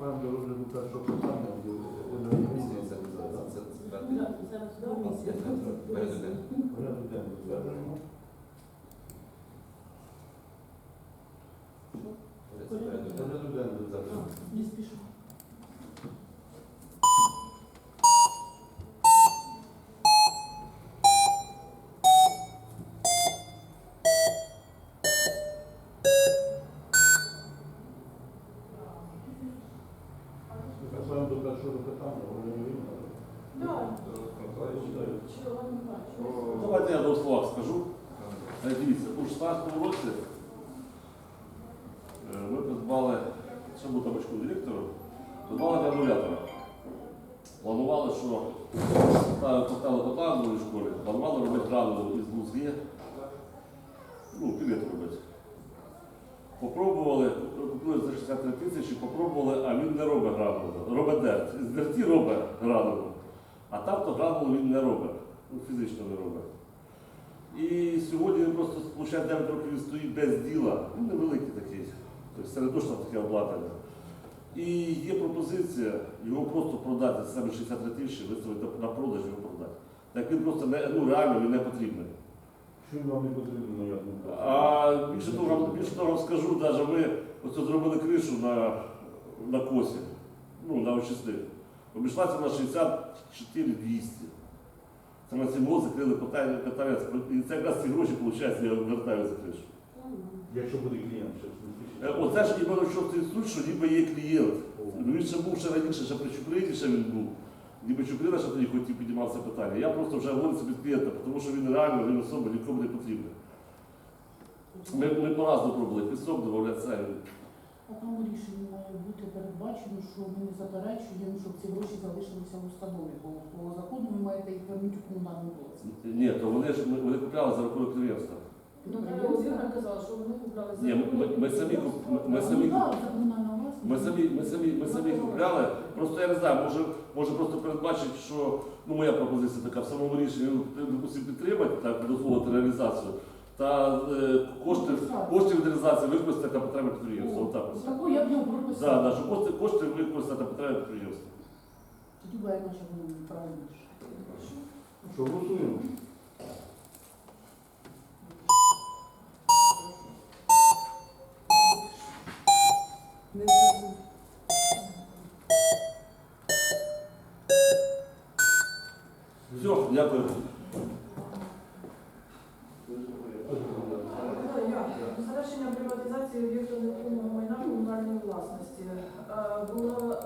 Mam do różnych uczestników pytania, bo nie widzę za bardzo. Za bardzo. Za bardzo. Za bardzo. Za bardzo. Давайте я двох словах скажу. Е, Дивіться, у 16 році е, ми придбали, ще був табачку директору, придбали гранулятора. Планували, що ставили поставили котла в школі, планували робити гранулу із лузги, ну, пілет робити. Попробували, купили за 63 тисячі, попробували, а він не робить гранулу. Робить дерт. З дерті робить гранулу. А там то гранулу він не робить, ну, фізично не робить. І сьогодні він просто лише 9 років він стоїть без діла, ну невеликий такий, тобто середочно таке обладнання. І є пропозиція його просто продати за себе 63 тисячі, виставити на продаж його продати. Так він просто не, ну, реально він не потрібний. Що вам не потрібно, я А більше того, більше того вам скажу, навіть ми оце зробили кришу на, на косі, ну, на очисних. Обійшлася на 64 200. Це на цей закрили питання, питання. І це якраз ці гроші, виходить, я вертаю за кришу. Якщо буде клієнт, ще Е, Оце ж іменно що цей суть, що ніби є клієнт. Ну, Він ще був ще раніше, ще при Чуприні ще він був. Ніби Чуприна ще тоді хотів піднімав це питання. Я просто вже говорю собі клієнта, тому що він реально, він особо нікому не потрібний. Ми, ми по-разному пробували, пісок додавляти це. А там у рішенні має бути передбачено, що ми не заперечуємо, щоб ці гроші залишилися в установі, бо по закону ви маєте їх вернути у комунальну власність. Ні, то вони ж ми- вони купляли за рахунок Володимирівна казала, що вони купляли за Ні, ми, ми, ми самі куп- ми, ми самі Ну, так, це комунальна власність. Ми самі, ми самі, ми самі купляли. Просто я не знаю, може, може просто передбачити, що ну моя пропозиція така в самому рішенні, ну, допустим, підтримати так, дозволити реалізацію. Та е, кошти, кошти від реалізації використати на потреби підприємства. Отак. ось. Таку я б його Да, прописала. да, що кошти, кошти використати на потреби підприємства. Тоді буде наша воно правильніше. Що голосуємо? Не забудь. Все, дякую. Я. Завершення приватизації об'єкту нерухомого майна комунальної власності Е, було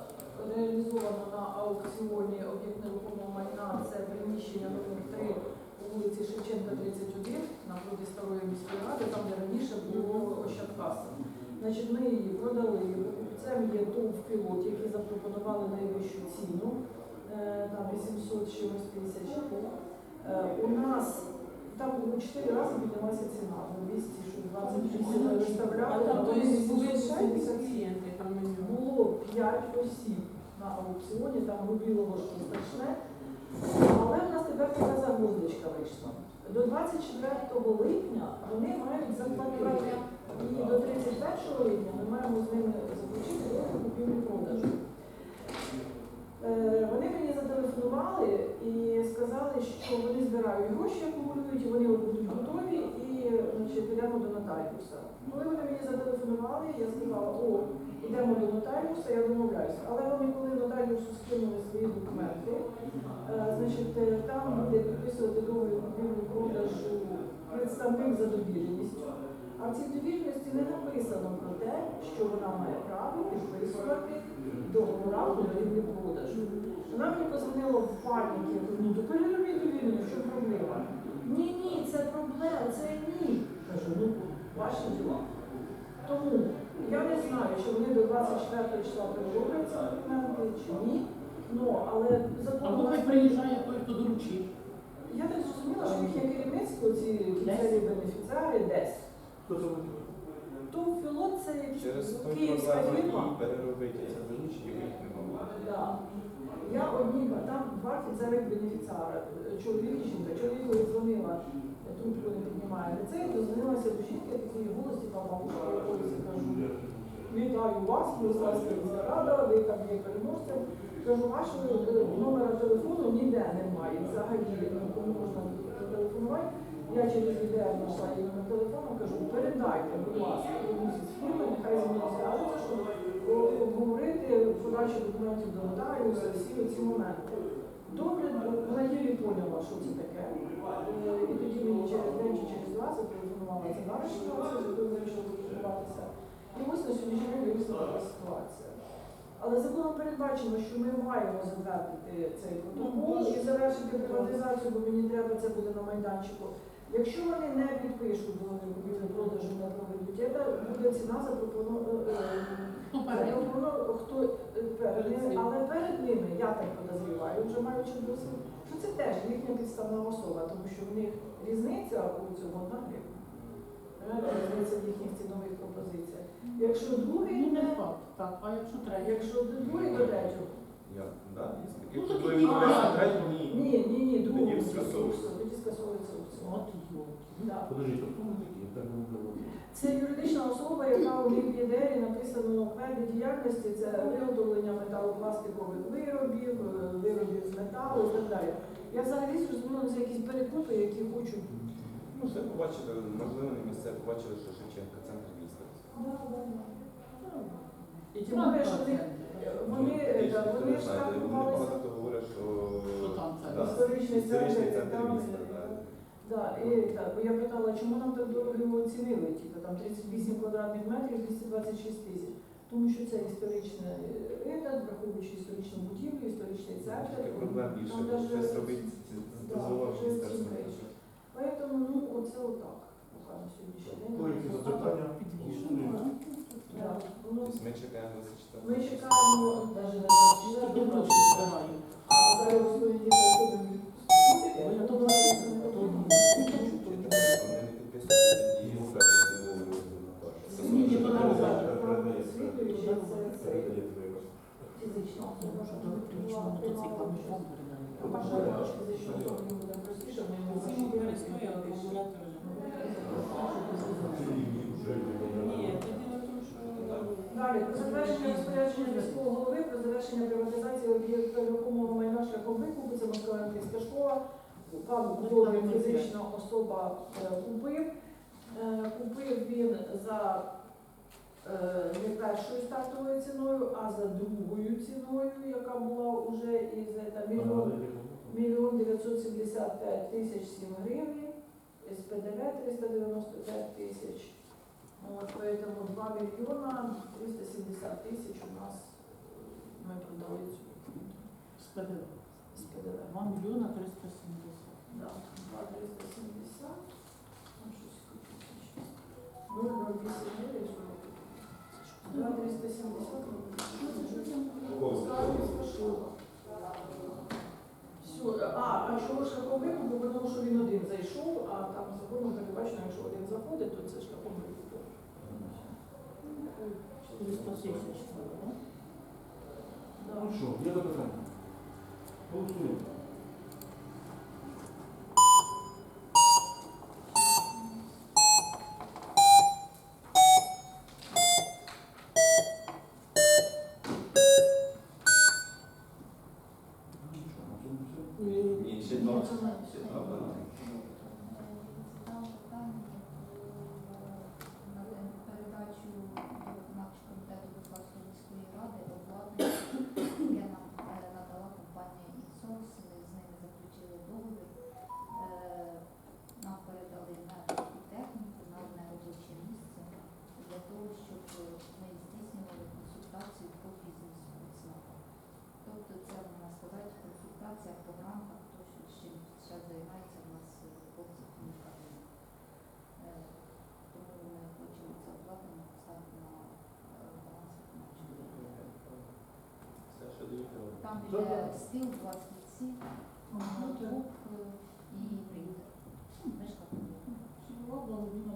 реалізовано на аукціоні об'єкт нерухомого майна. Це приміщення номер 3 у вулиці Шевченка, 31, на вході старої міської ради, там де раніше було Ощадкаса. Значить, ми її продали. Це є ТОВ пілот, який запропонували найвищу ціну, е, там 800 чимось тисяч. Е, У нас там у 4 рази піднялася ціна, на 200, що 28 ми виставляли, а то то есть були 870. клієнти там на нього. Було 5 осіб на аукціоні, там рубілово що страшне. Але в нас тепер така загвоздочка вийшла. До 24 липня вони мають запланувати І до 31 липня ми маємо з ними заключити договір купівлі-продажу. Е, Вони мені зателефонували і сказали, що вони збирають гроші, акумулюють, вони будуть готові і значить, підемо до нотаріуса. Коли вони мені зателефонували, я сказала, о, йдемо до нотаріуса, я домовляюся. Але вони, коли нотаріусу скинули свої документи, е, значить, е, там буде підписувати договір продажу представник за довіреністю. А в цій довіреності не написано про те, що вона має право підписувати договора купівлі продажу. Вона мені позвонила в паніки, ну то переробіть довіреність, що проблема? Ні, ні, це проблема, це ні. Кажу, ну ваші діла. Тому я не знаю, чи вони до 24 числа перероблять ці документи, чи ні. Ну, але закон. Або хай приїжджає той, хто доручив. Я так зрозуміла, що їхнє керівництво, ці кінцеві бенефіціари десь. То пілот це Через той київська проблему фірма. переробити це доручення, їх не було. Да. Я одні, там два кінцевих бенефіціара, чоловік і жінка. Чоловікові дзвонила, трубку не піднімає. Це дозвонилася до жінки, такої голосі, там бабушка якоїсь, кажу. вітаю вас, Мирославська міська рада, ви там є переможцем. Кажу, вашого е, номера телефону ніде немає. Взагалі ну, кому можна телефонувати. Я через ідею знайшла її номер телефону, кажу, передайте, будь ласка, комусь з фірми, нехай зі мною зв'яжеться, щоб о- обговорити подачу документів до нотаріуса, всі ці моменти. Добре, вона тільки поняла, що це таке. Е, І тоді мені через день чи через два зателефонувала баришня, з якою вирішила спілкуватися. І ось на сьогоднішній день вирісла така ситуація. Але законом передбачено, що ми маємо затвердити цей протокол і завершити приватизацію, бо мені треба це буде на майданчику. Якщо вони не підпишуть договір купівлі продажу не проведуть, це буде ціна запропонована. Перед. Запропоновано, хто е, перед але перед ними, я так подозріваю, вже маючи досвід, що це теж їхня підставна особа, тому що в них різниця у цьому одна гривня. Різниця в їхніх цінових пропозиціях. Якщо другий Ну, не факт, так. А якщо третій? Якщо другий до третього. Ну, ні. ні, ні, ні, другий Тоді скасовується. От йолки. Да. Хто такі? Так не. Це юридична особа, яка у ЄДРі написано види діяльності, це виготовлення металопластикових виробів, е, виробів з металу і так далі. Я взагалі зрозуміла, це якісь перекупи, які хочуть. Ну, все побачили, можливо, на місце побачили, що Шевченка центр міста. І тим більше, що вони, вони, е, да, вони не знає, Вони багато говорять, що Що там це? Історичний центр, там. Да. І так, бо я питала, чому нам так дорого його оцінили? Типу там 38 квадратних метрів, 226 тисяч. Тому що це історичний етат, враховуючи історичну будівлю, історичний центр. Там даже-. Поэтому, ну, оце отак, поки на сьогоднішній день. Ми чекаємо навіть на Скільки 24 грошей збираю? а далі розповіді виходимо від Бо я то Спустити, бачу, то Вони ні. не підписують тоді Ні, ні, то не скажуть, можна. Слідуючи, це цей фізична Що особа. то виключно мотоцикла ми вам ми. Ні, діло в тому, що Далі, про затвердження розпорядження міського голови про завершення приватизації об'єкту нерухомого майна шляхом викупу, це Москва-Англійська школа. Пан Будовий фізична особа е, купив. Е, Купив він за е, не першою стартовою ціною, а за другою ціною, яка була вже із мільйон, мільйон 975 тисяч 7 гривень, з ПДВ 395 тисяч. Вот, поэтому 2 миллиона 370 тысяч у нас э, мы продали цю З ПДВ. з ПДВ. 2 мільйона 370. Да, 2 370. Ну, щось копійки. 0,08 гривень, що робити? 2 370. зайшов, а там законом передбачено, якщо один заходить, то це шляхом викупу. 400 тисяч. так? Да. Ну що, є запитання? Голосуємо. Ну що, на цьому все? Ні, ще два. Доїхало. Там Так, є так. стіл, два стільці, ноутбук е, і принтер. Ну, Мишка. Судова благодійна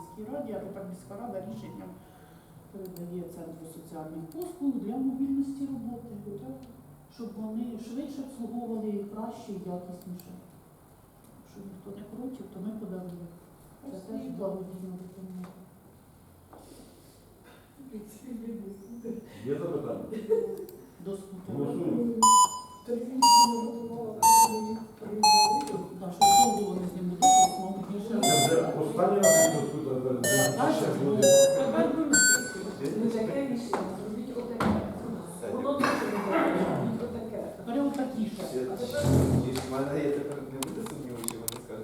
міській раді, а тепер міська рада рішенням передає центру соціальних послуг для мобільності роботи, щоб вони швидше обслуговували і краще і якісніше. Якщо ніхто не проти, то ми подали. Це теж благодійна допомога. Є запитання? До скутерів.